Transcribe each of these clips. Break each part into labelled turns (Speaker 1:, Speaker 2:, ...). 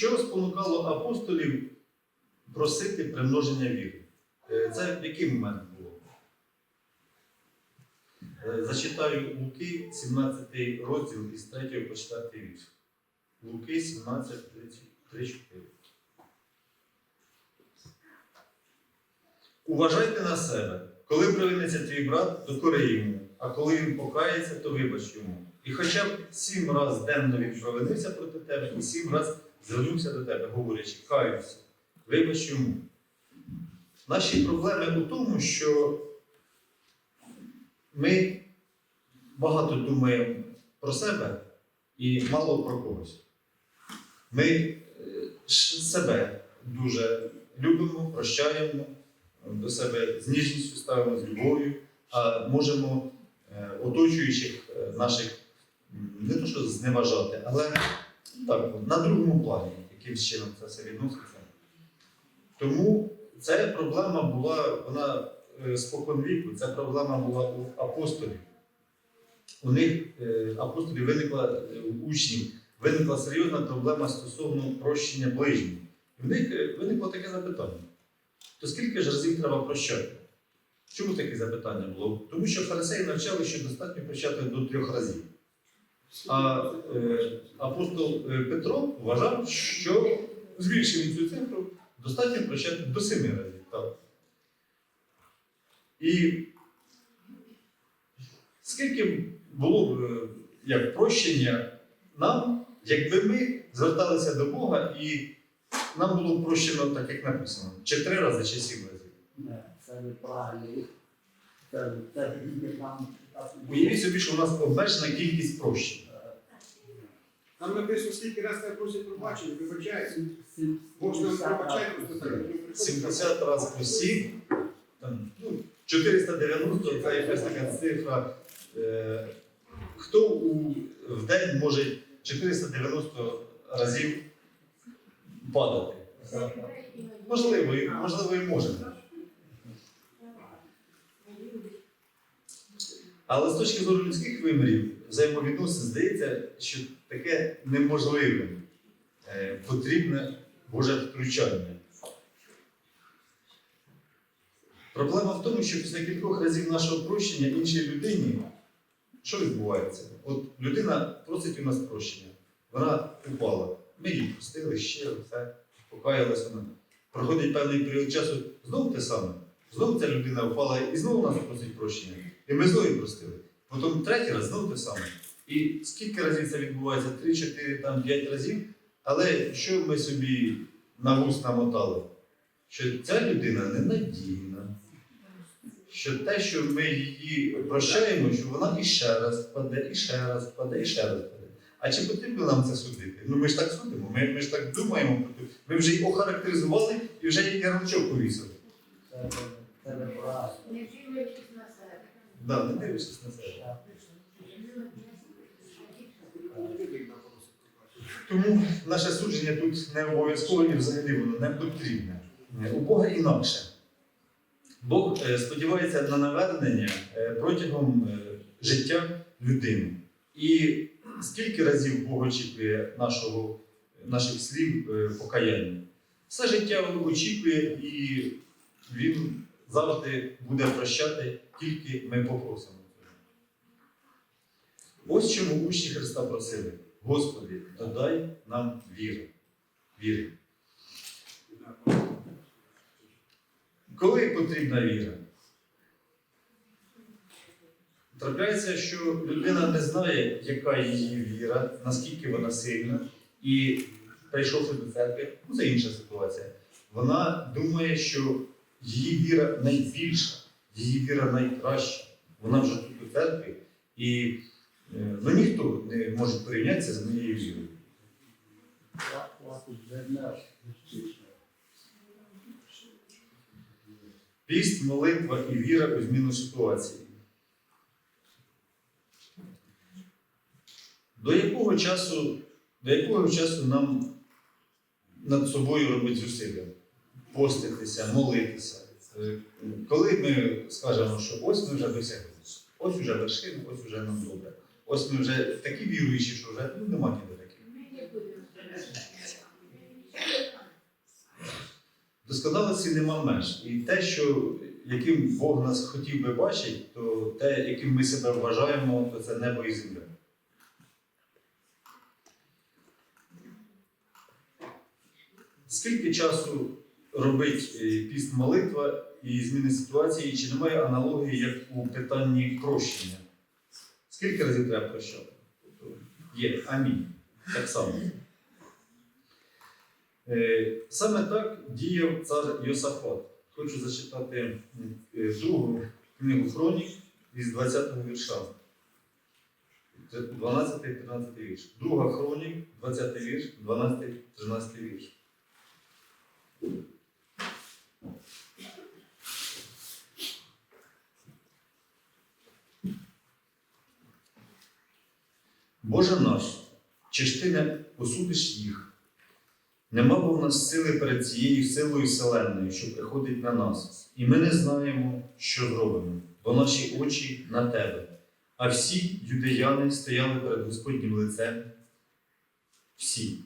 Speaker 1: Що спонукало апостолів просити примноження віри? Е, Це в який момент було? Е, Зачитаю Луки, 17 розділ із 3 по 4 вірш. Луки 17, 3, 4. Уважайте на себе. Коли провиниться твій брат, докори йому, а коли він покається, то вибач йому. І хоча б сім раз денно він провинився проти тебе, і сім раз звернувся до тебе, говорячи, каюся, вибач йому. Наші проблеми у тому, що ми багато думаємо про себе і мало про когось. Ми е, себе дуже любимо, прощаємо, до себе з ніжністю ставимо, з любов'ю, а можемо е, оточуючих е, наших не то що зневажати, але так, на другому плані, якимсь чином це все відноситься. Тому ця проблема була, вона е, споконвіку, ця проблема була у апостолів. У них е, апостолів виникла е, у учнів, виникла серйозна проблема стосовно прощення ближніх. І в них виникло таке запитання: то скільки ж разів треба прощати? Чому таке запитання було? Тому що фарисеї навчали, що достатньо прощати до трьох разів. А е, апостол е, Петро вважав, що збільшив цю цифру, достатньо прощати до семи разів. Так. І скільки було б е, як прощення нам, якби ми зверталися до Бога і нам було прощено так, як написано, чи три рази, чи сім разів.
Speaker 2: Не, це неправильно. Це, нам не
Speaker 1: Уявіть собі, що у нас обмежена кількість прощень.
Speaker 3: Там написано, скільки раз тебе просять пробачення, вибачається. Бог нам пробачає, просто так. ну,
Speaker 1: 70 разів по 7, там, ну, 490 це якась така цифра. Е, хто у, в день може 490 разів падати? Можливо, можливо, і може. Але з точки зору людських вимірів, взаємовідносин здається, що таке неможливе. Е, Потрібне Боже втручання. Проблема в тому, що після кількох разів нашого прощення іншій людині, що відбувається? От людина просить у нас прощення, вона упала. Ми її простили ще, все, покаялася вона. Проходить певний період часу, знову те саме. Знову ця людина впала і знову нас просить прощення. І ми знову її простили. Потім третій раз знову те саме. І скільки разів це відбувається? Три, чотири, там, п'ять разів. Але що ми собі на вуст намотали? Що ця людина ненадійна. Що те, що ми її прощаємо, що вона іще раз впаде, і ще раз впаде, і ще раз впаде. А чи потрібно нам це судити? Ну ми ж так судимо, ми, ми ж так думаємо. Ми вже її охарактеризували і вже її ярличок повісили.
Speaker 2: Це, це неправильно.
Speaker 4: Не дивлячись на себе.
Speaker 1: Да, не дивишся на себе. Тому наше судження тут не обов'язково і взагалі воно не потрібне. У Бога інакше. Бог е, сподівається на навернення е, протягом е, життя людини. І скільки разів Бог очікує нашого, наших слів покаяння? Все життя очікує, і Він завжди буде прощати, тільки ми попросимо. Ось чому учні Христа просили. Господи, додай нам віри. Віри. Коли потрібна віра? Трапляється, що людина не знає, яка її віра, наскільки вона сильна, і прийшовши до церкви, ну це інша ситуація. Вона думає, що її віра найбільша, її віра найкраща. Вона вже тут у церкві, і е, ну, ніхто не може порівнятися з моєю вірою. Піст, молитва і віра у зміну ситуації. До якого часу, до якого часу нам над собою робити зусилля? Поститися, молитися. Е, Коли ми скажемо, що ось ми вже досягли, ось вже вершина, ось вже нам добре. Ось ми вже такі віруючі, що вже ну, нема ніде таких. Досконалості нема меж. І те, що яким Бог нас хотів би бачити, то те, яким ми себе вважаємо, то це небо і земля. Скільки часу робить е, піст молитва і зміни ситуації, чи немає аналогії, як у питанні прощення? Скільки разів треба прощати? Тобто Є амінь. Так само. Е, Саме так діяв цар Йосафат. Хочу зачитати е, другу книгу Хронік із 20-го вірша. 12-13 вірш. Друга хронік, 20 вірш, 12-13 вірш. Боже наш, чи ж ти не посудиш їх? Нема бо в нас сили перед цією силою вселенною, що приходить на нас, і ми не знаємо, що зробимо, бо наші очі на тебе. А всі юдеяни стояли перед Господнім лицем. Всі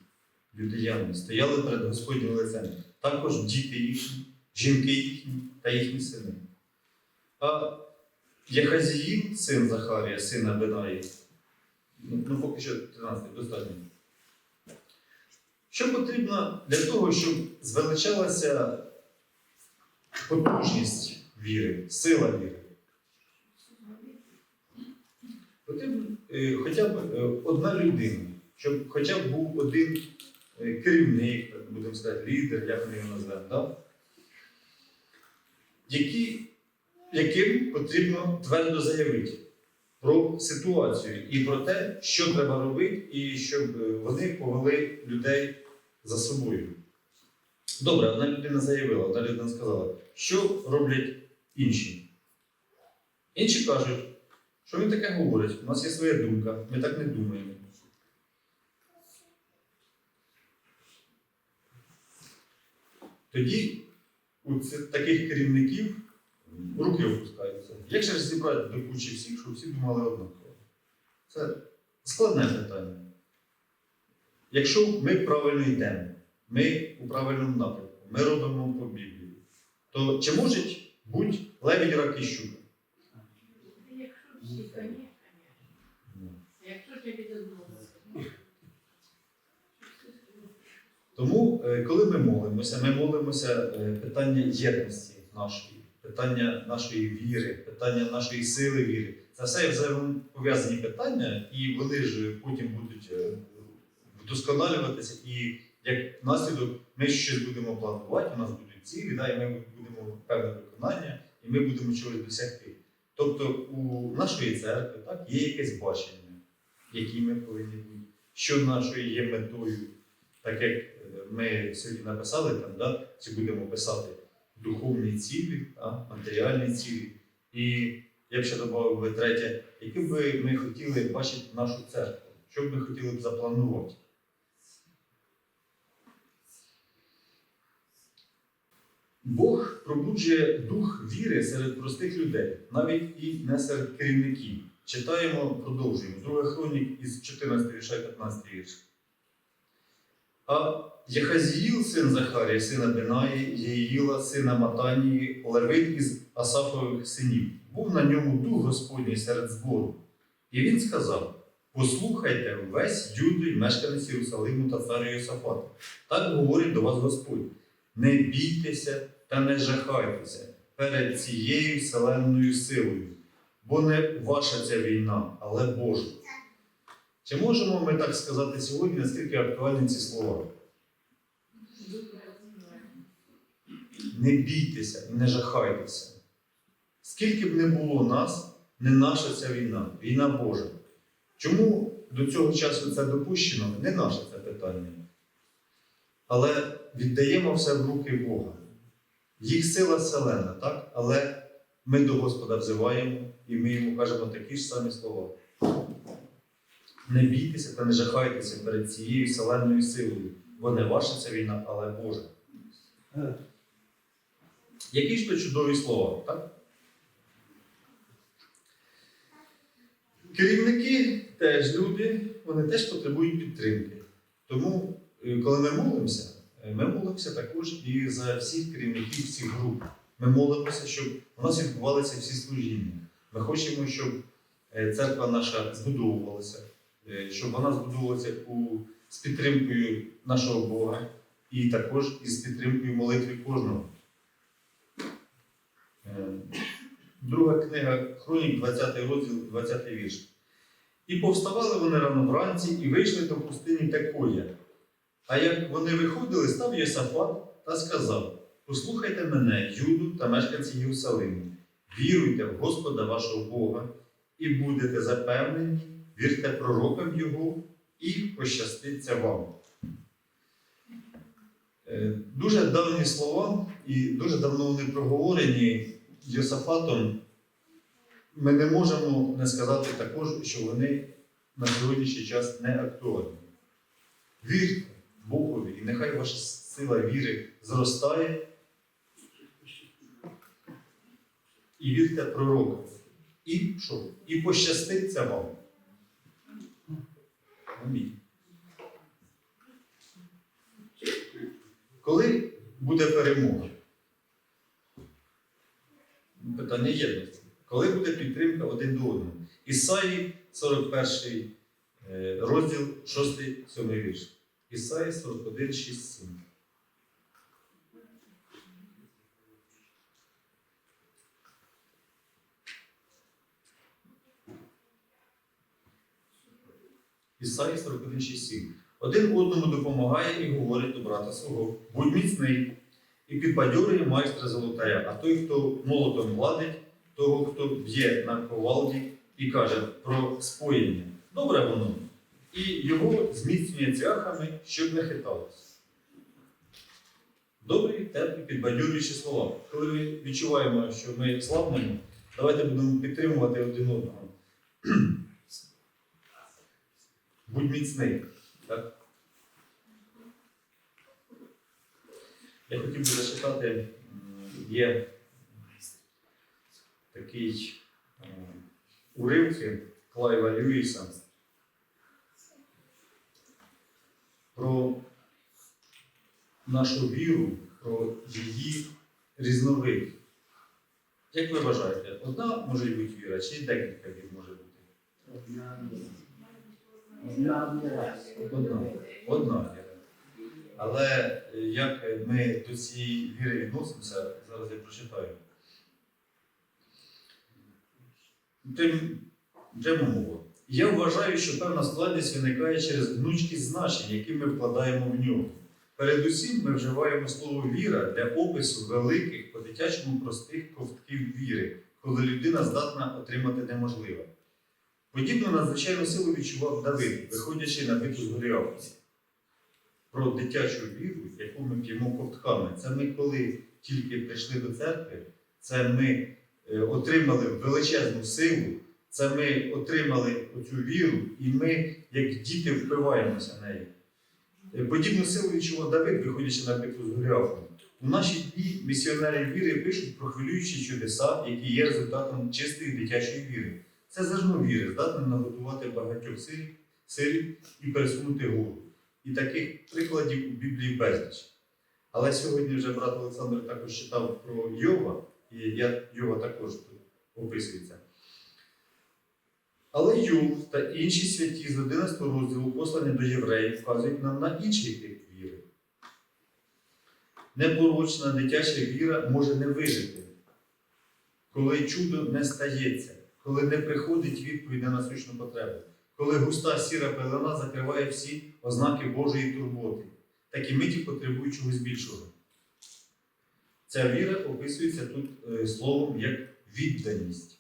Speaker 1: юдеяни стояли перед Господнім лицем. Також діти їхні, жінки їхні та їхні сини. А Яхазіїл, син Захарія, сина Бенаї, ну, ну поки що 13 достатньо. Що потрібно для того, щоб звеличалася потужність віри, сила віри? Потрібно е, хоча б е, одна людина, щоб хоча б був один е, керівник, так будемо сказати, лідер, як ми його назвемо, да? Які, яким потрібно твердо заявити про ситуацію і про те, що треба робити, і щоб е, вони повели людей за собою. Добре, одна людина заявила, одна людина сказала, що роблять інші. Інші кажуть, що він таке говорить, у нас є своя думка, ми так не думаємо. Тоді у таких керівників руки опускаються. Як же ж зібрати до кучі всіх, щоб всі думали однаково? Це складне питання. Якщо ми правильно йдемо, ми у правильному напрямку, ми робимо по Біблії, то чи можуть бути леві рак і щука?
Speaker 4: Якщо всі, звісно. Якщо ти.
Speaker 1: Тому, е, коли ми молимося, ми молимося е, питання єдності нашої, питання нашої віри, питання нашої сили віри. Це все взаємопов'язані питання, і вони ж потім будуть е, вдосконалюватися. І як наслідок ми щось будемо планувати, у нас будуть цілі, да, і ми будемо певне виконання, і ми будемо чогось досягти. Тобто у нашої церкви так, є якесь бачення, які ми повинні бути, що нашою є метою, так як е, ми сьогодні написали там, да, чи будемо писати духовні цілі, да, матеріальні цілі. І я б ще додав би третє, яким би ми хотіли бачити нашу церкву, що б ми хотіли б запланувати. Бог пробуджує дух віри серед простих людей, навіть і не серед керівників. Читаємо, продовжуємо. Друга хронік із 14 вірша і 15 вірш. А Яхазіїл, син Захарія, сина Бинаї, Єїла, сина Матанії, Левит із Асафових синів. Був на ньому дух Господній серед збору. І він сказав: Послухайте весь юдо й мешканець Єрусалиму та царю Йосафата. Так говорить до вас Господь. Не бійтеся та не жахайтеся перед цією вселенною силою, бо не ваша ця війна, але Божа. Чи можемо ми так сказати сьогодні, наскільки актуальні ці слова? Не бійтеся і не жахайтеся. Скільки б не було нас, не наша ця війна, війна Божа. Чому до цього часу це допущено? Не наше це питання. Але віддаємо все в руки Бога. Їх сила селена, так? але ми до Господа взиваємо і ми йому кажемо такі ж самі слова. Не бійтеся та не жахайтеся перед цією селенною силою, бо не ваша ця війна, але Божа. Які ж то чудові слова, так? Керівники теж люди, вони теж потребують підтримки. Тому, е, коли ми молимося, Е, Ми молимося також і за всіх керівників всіх груп. Ми молимося, щоб у нас відбувалися всі служіння. Ми хочемо, щоб е, церква наша збудовувалася, щоб вона збудовувалася у, з підтримкою нашого Бога і також із підтримкою молитви кожного. Е, Друга книга Хронік, 20 розділ, 20 вірш. І повставали вони рано вранці і вийшли до пустині Текоя. А як вони виходили, став Єсафат та сказав: Послухайте мене, Юду та мешканці Єрусалиму, віруйте в Господа вашого Бога, і будете запевнені, вірте пророкам Його, і пощаститься вам. Е, Дуже давні слова, і дуже давно вони проговорені Йосафатом. Ми не можемо не сказати також, що вони на сьогоднішній час не актуальні. Вірте Богові, і нехай ваша сила віри зростає. І вірте пророкам. І що? І пощаститься вам. Амінь. Коли буде перемога? Питання є. Коли буде підтримка один до одного? Ісаї 41 е, розділ 6-7 вірш. Ісаї 41, 6, 7. Ісаї 41, Один одному допомагає і говорить до брата свого. Будь міцний і підбадьорює майстра золотаря, а той, хто молотом гладить, того, хто б'є на ковалді і каже про споєння. Добре воно. І його зміцнює цвяхами, щоб не хиталось. Добрі, теплі, підбадьорюючі слова. Коли ми відчуваємо, що ми слабнемо, давайте будемо підтримувати один одного. Будь міцний. Так? Я хотів би зачитати, є такий е, уривки Клайва Льюіса про нашу віру, про її різновид. Як ви вважаєте, одна може бути віра, чи декілька вір може бути?
Speaker 2: Одна. Одна віра.
Speaker 1: Одна. Одна. Але е, як ми до цієї віри відносимося, зараз я прочитаю. Тим йдемо мова. Я вважаю, що певна складність виникає через гнучкість значень, які ми вкладаємо в нього. Передусім, ми вживаємо слово віра для опису великих, по-дитячому простих ковтків віри, коли людина здатна отримати неможливе. Подібну надзвичайну силу відчував Давид, виходячи на битву з Голіафом. Про дитячу віру, яку ми п'ємо ковтками, це ми, коли тільки прийшли до церкви, це ми е, отримали величезну силу, це ми отримали оцю віру, і ми, як діти, впиваємося нею. Е, Подібну силу відчував Давид, виходячи на битву з Голіафом. У наші дні місіонери віри пишуть про хвилюючі чудеса, які є результатом чистої дитячої віри. Це зерно віри, здатне наготувати багатьох сирів, сирів і пересунути гору. І таких прикладів у Біблії безліч. Але сьогодні вже брат Олександр також читав про Йова, і я, Йова також описується. Але Йов та інші святі з 11 розділу послання до євреїв вказують нам на інший тип віри. Непорочна дитяча віра може не вижити, коли чудо не стається, коли не приходить відповідь на насущну потребу, коли густа сіра пелена закриває всі ознаки Божої турботи, такі миті потребують чогось більшого. Ця віра описується тут е, словом як відданість.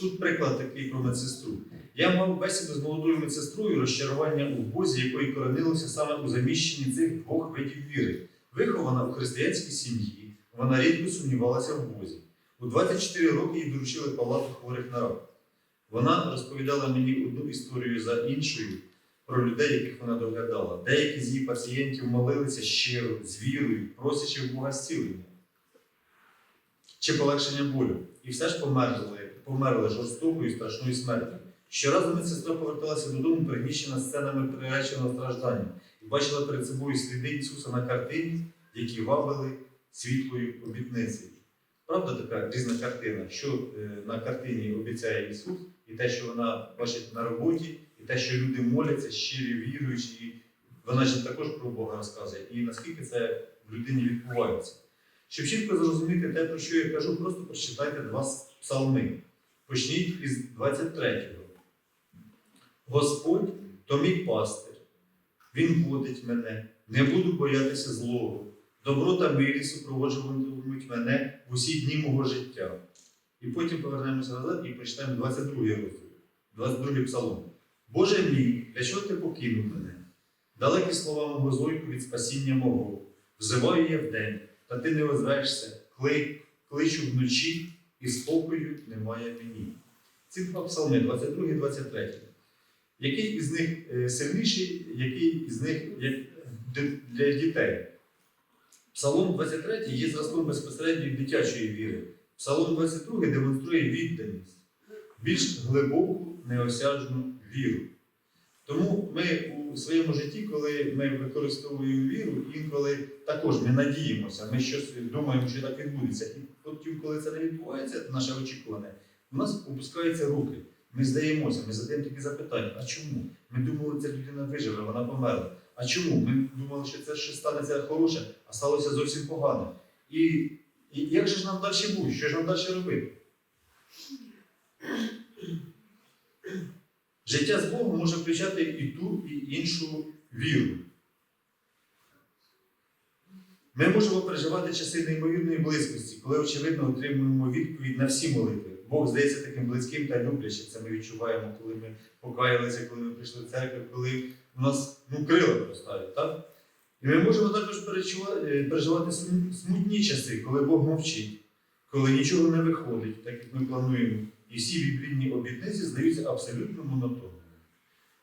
Speaker 1: Тут приклад такий про медсестру. Я мав бесіду з молодою медсестрою розчарування у Бозі, якої коронилося саме у заміщенні цих двох видів віри. Вихована у християнській сім'ї, вона рідко сумнівалася в Бозі. У 24 роки їй доручили палату хворих на рак. Вона розповідала мені одну історію за іншою про людей, яких вона доглядала. Деякі з її пацієнтів молилися щиро, з вірою, просячи в Бога зцілення чи полегшення болю. І все ж померли, померли жорстокою і страшною смертю. Щоразу медсестра поверталася додому, пригнічена сценами приреченого страждання. і бачила перед собою сліди Ісуса на картині, які вабили світлою обітницею. Правда, така різна картина, що е, на картині обіцяє Ісус, і те, що вона бачить на роботі, і те, що люди моляться, щирі віруючі, і вона ж також про Бога розказує, і наскільки це в людині відбувається. Щоб чітко зрозуміти те, про що я кажу, просто прочитайте два псалми. Почніть із 23-го. Господь то мій пастир, Він водить мене, не буду боятися злого. Добро та милість супроводжуватимуть мене в усі дні мого життя. І потім повернемося назад і прочитаємо 22 розділ, 22 псалом. Боже мій, для чого ти покинув мене? Далекі слова мого зойку від спасіння мого. Взиваю я вдень, та ти не озветься, Кли, кличу вночі, і спокою немає мені. Ці два псалми, 22 і 23. Який із них е, сильніший, який із них для дітей? Псалом 23 є зразком безпосередньої дитячої віри. Псалом 22 демонструє відданість, більш глибоку, неосяжну віру. Тому ми у своєму житті, коли ми використовуємо віру, інколи також ми надіємося, ми щось думаємо, що так відбудеться. І потім, коли це не відбувається, наше очікуване, у нас опускаються руки. Ми здаємося, ми задаємо такі запитання: а чому? Ми думали, ця людина виживе, вона померла. А чому? Ми думали, що це щось станеться хороше, а сталося зовсім погане. І, і як же ж нам далі бути? Що ж нам далі робити? Життя з Богом може включати і ту, і іншу віру. Ми можемо переживати часи неймовірної близькості, коли, очевидно, отримуємо відповідь на всі молитви. Бог здається таким близьким та люблячим. Це ми відчуваємо, коли ми покаялися, коли ми прийшли в церкву, коли у нас ну, крила простають. Так? І ми можемо також е, переживати смутні часи, коли Бог мовчить, коли нічого не виходить, так як ми плануємо. І всі біблійні обітниці здаються абсолютно монотонними.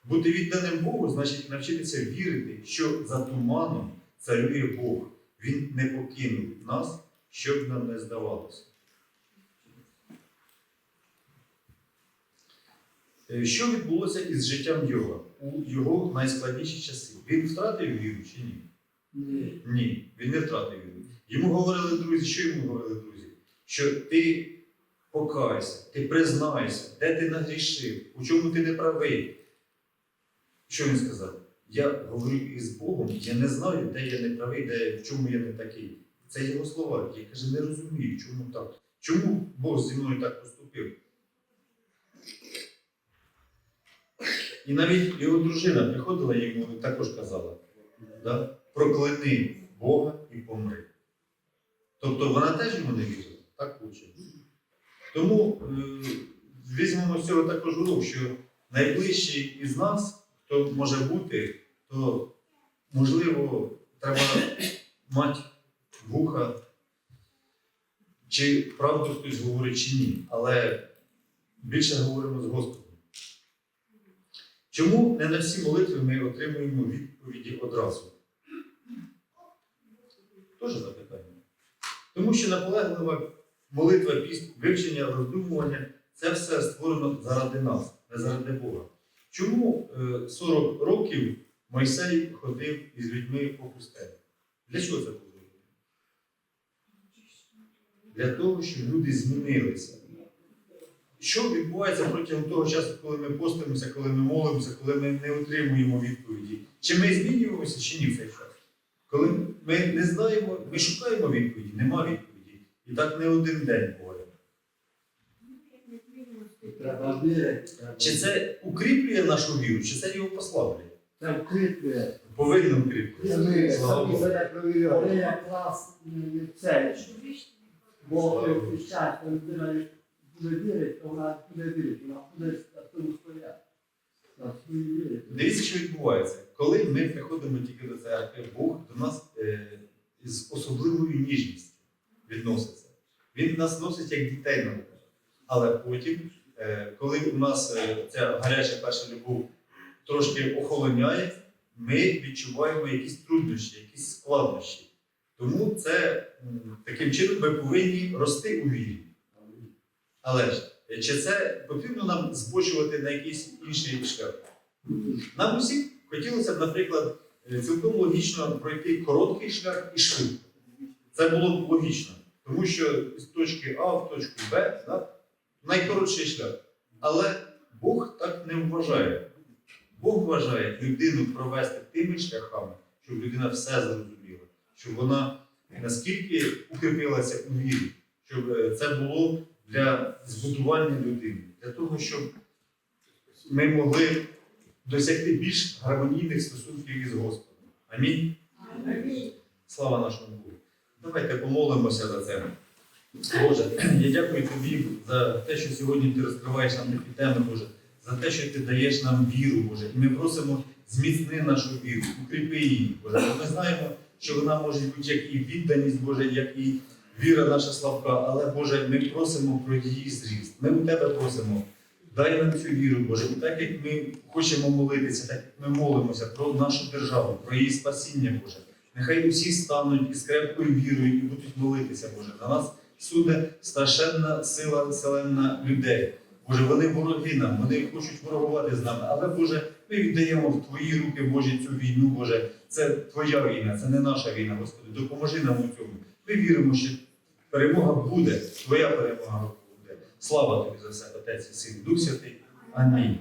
Speaker 1: Бути відданим Богу значить навчитися вірити, що за туманом царює Бог. Він не покинув нас, щоб нам не здавалося. Е, Що відбулося із життям Йова у його найскладніші часи? Він втратив віру чи ні?
Speaker 2: Ні.
Speaker 1: Ні, він не втратив віру. Йому говорили друзі, що йому говорили друзі? Що ти покайся, ти признайся, де ти нагрішив, у чому ти не правий. Що він сказав? Я говорю із Богом, я не знаю, де я не правий, де, в чому я не такий. Це його слова. Я каже, не розумію, чому так. Чому Бог зі мною так поступив? І навіть його дружина приходила йому і також казала: да? прокляни Бога і помри. Тобто вона теж йому не вірила. Так виходить. Тому е, візьмемо з цього також урок, що найближчий із нас, хто може бути, то можливо треба мати вуха, чи правду хтось говорить, чи ні. Але більше говоримо з Господом. Чому не на всі молитви ми отримуємо відповіді одразу? Теж запитання. Тому що наполеглива молитва, вивчення, роздумування це все створено заради нас, не заради Бога. Чому е, 40 років Мойсей ходив із людьми по пустелі? Для чого це було? Для того, щоб люди змінилися. Що відбувається протягом того часу, коли ми постимося, коли ми молимося, коли ми не отримуємо відповіді? Чи ми змінюємося, чи ні в цей час? Коли ми не знаємо, ми шукаємо відповіді, нема відповіді. І так не один день буває.
Speaker 2: Треба вірити.
Speaker 1: Чи це укріплює нашу віру, чи це його послаблює?
Speaker 2: Це вкріплює.
Speaker 1: Повинно
Speaker 2: ми
Speaker 1: Слава Богу.
Speaker 2: Це м, це, бо щастя, людина буде вірити, то вона буде вірити, вона буде на вірі.
Speaker 1: Дивіться, що відбувається. Коли ми приходимо тільки до церкви, Бог до нас е, з особливою ніжністю відноситься. Він нас носить як дітей на руках. Але потім, е, коли у нас е, ця гаряча перша любов трошки охолоняє, ми відчуваємо якісь труднощі, якісь складнощі. Тому це таким чином ми повинні рости у вірі. Але ж, е, чи це потрібно нам збочувати на якийсь інший шлях? Нам усім хотілося б, наприклад, е, цілком логічно пройти короткий шлях і швидко. Це було б логічно, тому що з точки А в точку Б да, найкоротший шлях. Але Бог так не вважає. Бог вважає людину провести тими шляхами, щоб людина все зрозуміла, щоб вона наскільки укріпилася у вірі, щоб е, це було для збудування людини, для того, щоб ми могли досягти більш гармонійних стосунків із Господом. Амінь. Слава нашому Богу. Давайте помолимося за це. Боже, я дякую тобі за те, що сьогодні ти розкриваєш нам такі теми, Боже, за те, що ти даєш нам віру, Боже. І ми просимо зміцни нашу віру, укріпи її, Боже. Бо Ми знаємо, що вона може бути як і відданість, Боже, як і віра наша слабка, але Боже, ми просимо про її зріст. Ми у тебе просимо. Дай нам цю віру, Боже, так як ми хочемо молитися, так як ми молимося про нашу державу, про її спасіння, Боже. Нехай усі стануть із крепкою вірою і будуть молитися, Боже. На нас суде страшенна сила селена людей. Боже, вони вороги нам, вони хочуть ворогувати з нами. Але, Боже, ми віддаємо в Твої руки, Боже, цю війну, Боже. Це Твоя війна, це не наша війна, Господи. Допоможи нам у цьому. Ми віримо, що перемога буде, Твоя перемога буде. Слава тобі за все, Отець і Син, Дух Святий. Амінь.